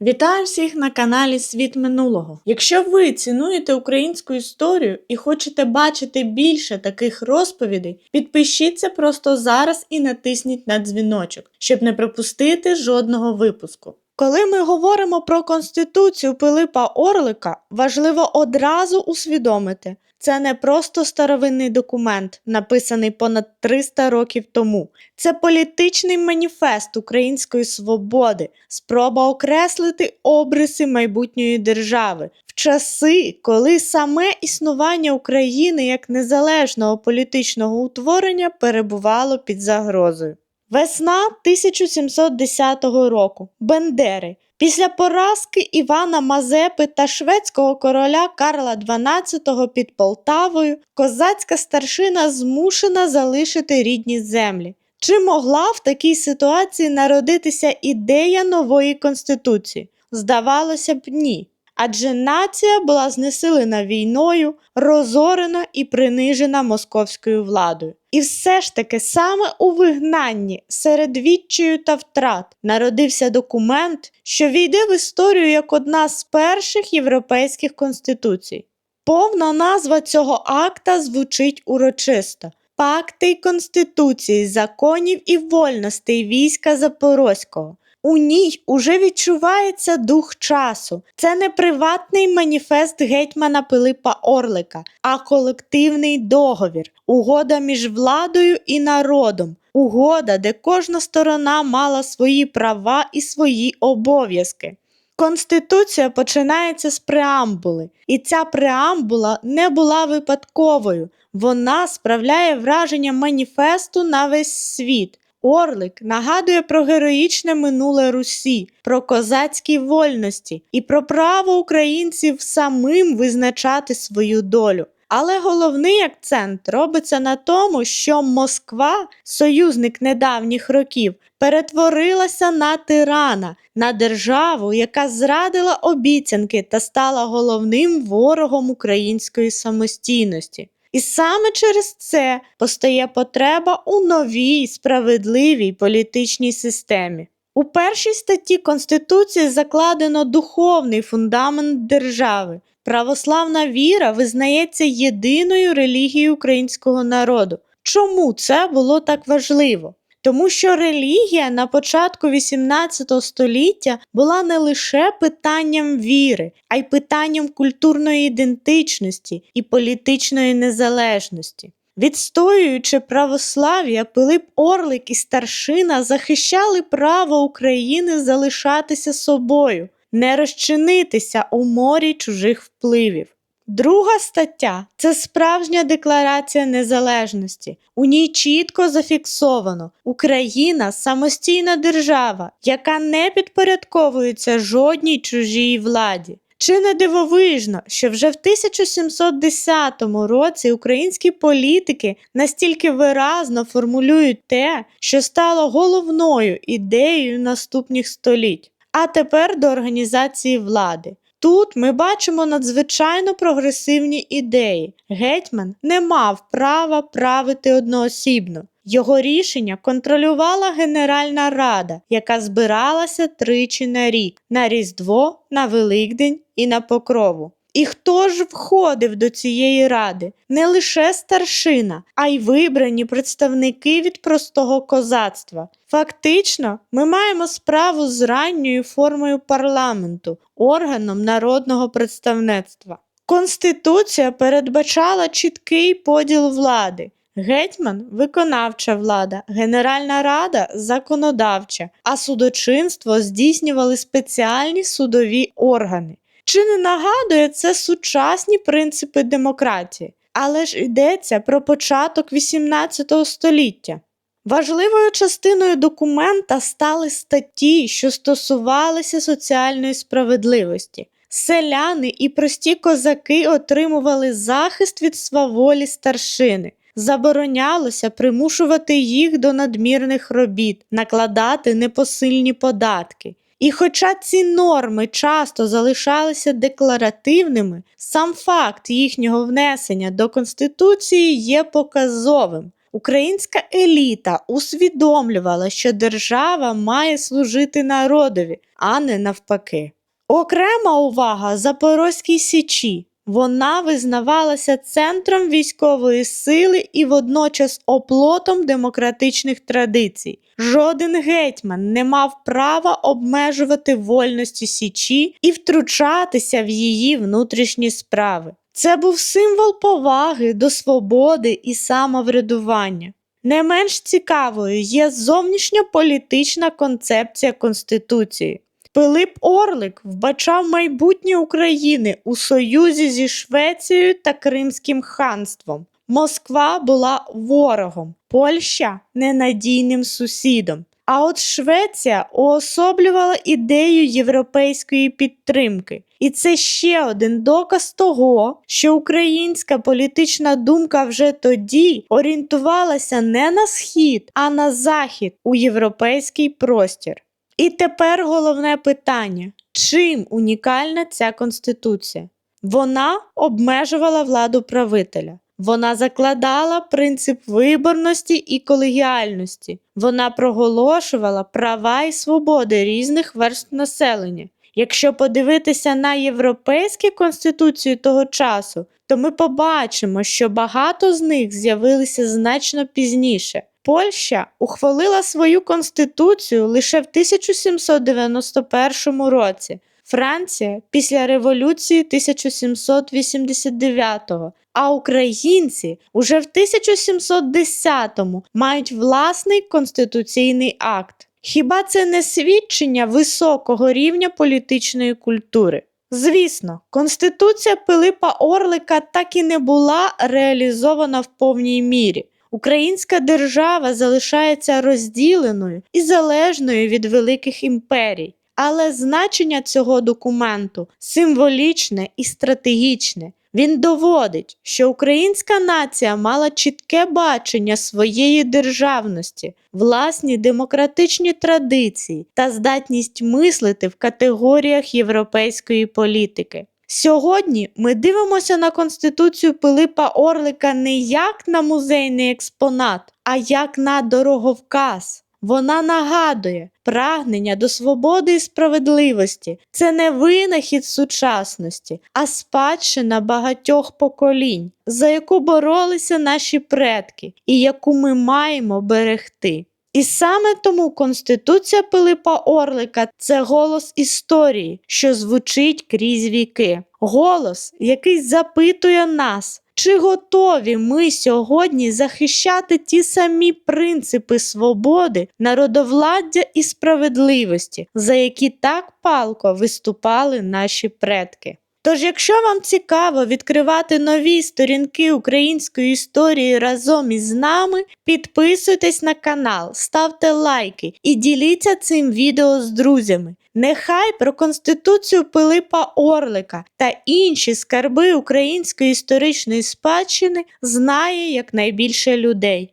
Вітаю всіх на каналі Світ Минулого. Якщо ви цінуєте українську історію і хочете бачити більше таких розповідей, підпишіться просто зараз і натисніть на дзвіночок, щоб не пропустити жодного випуску. Коли ми говоримо про Конституцію Пилипа Орлика, важливо одразу усвідомити, це не просто старовинний документ, написаний понад 300 років тому. Це політичний маніфест української свободи, спроба окреслити обриси майбутньої держави в часи, коли саме існування України як незалежного політичного утворення перебувало під загрозою. Весна 1710 року. Бендери. Після поразки Івана Мазепи та шведського короля Карла XII під Полтавою козацька старшина змушена залишити рідні землі. Чи могла в такій ситуації народитися ідея нової конституції? Здавалося б, ні. Адже нація була знесилена війною, розорена і принижена московською владою. І все ж таки саме у вигнанні серед відчаю та втрат народився документ, що війде в історію як одна з перших європейських конституцій. Повна назва цього акта звучить урочисто. Пакти й конституції, законів і вольностей війська Запорозького. У ній уже відчувається дух часу. Це не приватний маніфест гетьмана Пилипа Орлика, а колективний договір, угода між владою і народом, угода, де кожна сторона мала свої права і свої обов'язки. Конституція починається з преамбули, і ця преамбула не була випадковою. Вона справляє враження маніфесту на весь світ. Орлик нагадує про героїчне минуле Русі, про козацькі вольності і про право українців самим визначати свою долю. Але головний акцент робиться на тому, що Москва, союзник недавніх років, перетворилася на тирана, на державу, яка зрадила обіцянки та стала головним ворогом української самостійності. І саме через це постає потреба у новій справедливій політичній системі. У першій статті Конституції закладено духовний фундамент держави. Православна віра визнається єдиною релігією українського народу. Чому це було так важливо? Тому що релігія на початку XVIII століття була не лише питанням віри, а й питанням культурної ідентичності і політичної незалежності. Відстоюючи православ'я, Пилип Орлик і старшина захищали право України залишатися собою, не розчинитися у морі чужих впливів. Друга стаття це справжня декларація незалежності. У ній чітко зафіксовано Україна самостійна держава, яка не підпорядковується жодній чужій владі. Чи не дивовижно, що вже в 1710 році українські політики настільки виразно формулюють те, що стало головною ідеєю наступних століть? А тепер до організації влади. Тут ми бачимо надзвичайно прогресивні ідеї. Гетьман не мав права правити одноосібно. Його рішення контролювала Генеральна Рада, яка збиралася тричі на рік на Різдво, на Великдень і на Покрову. І хто ж входив до цієї ради? Не лише старшина, а й вибрані представники від простого козацтва. Фактично, ми маємо справу з ранньою формою парламенту, органом народного представництва. Конституція передбачала чіткий поділ влади. Гетьман виконавча влада, Генеральна рада законодавча, а судочинство здійснювали спеціальні судові органи. Чи не нагадує це сучасні принципи демократії? Але ж йдеться про початок XVIII століття. Важливою частиною документа стали статті, що стосувалися соціальної справедливості. Селяни і прості козаки отримували захист від сваволі старшини. Заборонялося примушувати їх до надмірних робіт, накладати непосильні податки. І хоча ці норми часто залишалися декларативними, сам факт їхнього внесення до Конституції є показовим. українська еліта усвідомлювала, що держава має служити народові, а не навпаки. Окрема увага Запорозькій Січі. Вона визнавалася центром військової сили і водночас оплотом демократичних традицій. Жоден гетьман не мав права обмежувати вольності Січі і втручатися в її внутрішні справи. Це був символ поваги до свободи і самоврядування. Не менш цікавою є зовнішньополітична концепція Конституції. Пилип Орлик вбачав майбутнє України у союзі зі Швецією та Кримським ханством. Москва була ворогом, Польща ненадійним сусідом. А от Швеція уособлювала ідею європейської підтримки. І це ще один доказ того, що українська політична думка вже тоді орієнтувалася не на схід, а на захід у європейський простір. І тепер головне питання: чим унікальна ця конституція? Вона обмежувала владу правителя. Вона закладала принцип виборності і колегіальності. Вона проголошувала права і свободи різних верств населення. Якщо подивитися на європейські конституції того часу, то ми побачимо, що багато з них з'явилися значно пізніше. Польща ухвалила свою конституцію лише в 1791 році, Франція після революції 1789-го, а українці уже в 1710-му мають власний конституційний акт. Хіба це не свідчення високого рівня політичної культури? Звісно, Конституція Пилипа Орлика так і не була реалізована в повній мірі. Українська держава залишається розділеною і залежною від великих імперій, але значення цього документу символічне і стратегічне. Він доводить, що українська нація мала чітке бачення своєї державності, власні демократичні традиції та здатність мислити в категоріях європейської політики. Сьогодні ми дивимося на Конституцію Пилипа Орлика не як на музейний експонат, а як на дороговказ. Вона нагадує прагнення до свободи і справедливості. Це не винахід сучасності, а спадщина багатьох поколінь, за яку боролися наші предки і яку ми маємо берегти. І саме тому Конституція Пилипа Орлика це голос історії, що звучить крізь віки. Голос, який запитує нас, чи готові ми сьогодні захищати ті самі принципи свободи, народовладдя і справедливості, за які так палко виступали наші предки? Тож, якщо вам цікаво відкривати нові сторінки української історії разом із нами, підписуйтесь на канал, ставте лайки і діліться цим відео з друзями. Нехай про Конституцію Пилипа Орлика та інші скарби української історичної спадщини знає якнайбільше людей.